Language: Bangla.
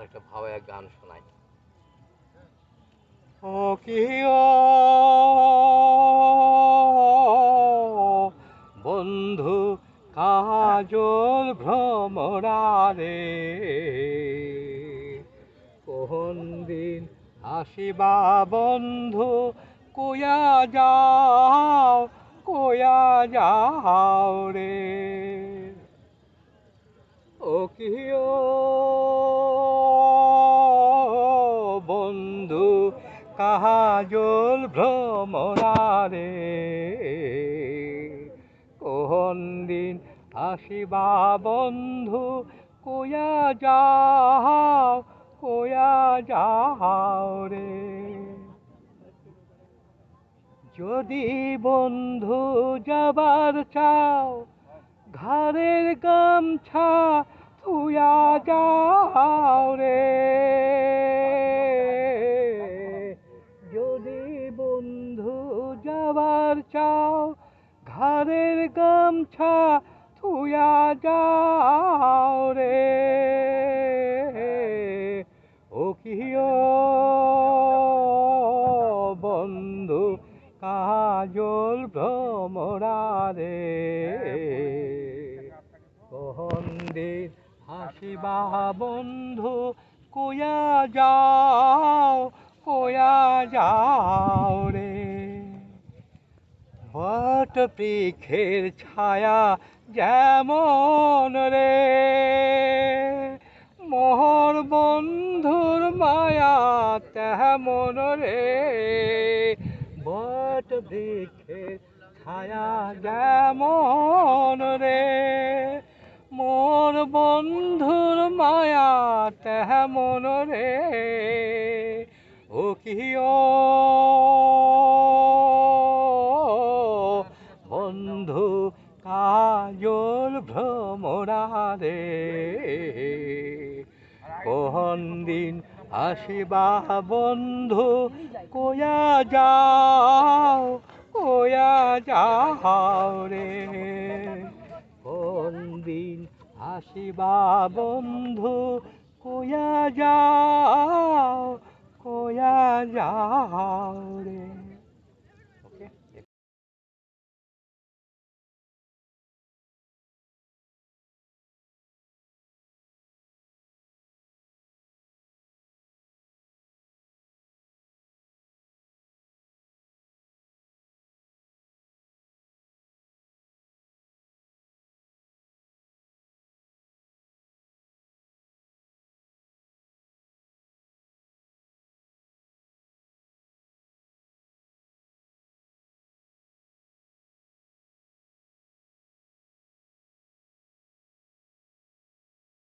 আর একটা ভাবে গান শোনাই ও কি বন্ধু, কাজল ভ্রমরারে কোন দিন আসিবা বন্ধু, কোয়া যাও কোয়া যাও রে। ও কি ও কাজল ভ্রমরারে? কোহন দিন আসিবা বন্ধু, কোয়া যাও কোয়া যাও রে? যদি বন্ধু যাবার চাও ঘরের গামছা তুয়া যাও রে। ঘরের গামছা তুয়া যাও রে। ও কি ও বন্ধু, কাজল ভ্রমরারে কোন দিন হাসিবা বন্ধু কোয়া যাও কোয়া যাও রে বট বৃক্ষের ছায়া যেমন রে। মোহর বন্ধুর মায়া তেমন রে। বট বৃক্ষের ছায়া যেমন রে। মোর বন্ধুর মায়া তেমন রে। ও কি কাজল ভ্রমরা রে কোন দিন আসিবা বন্ধু, কোয়া যাও কোয়া যাও রে। কোন দিন আসিবা বন্ধু, কোয়া যাও কোয়া যাও রে।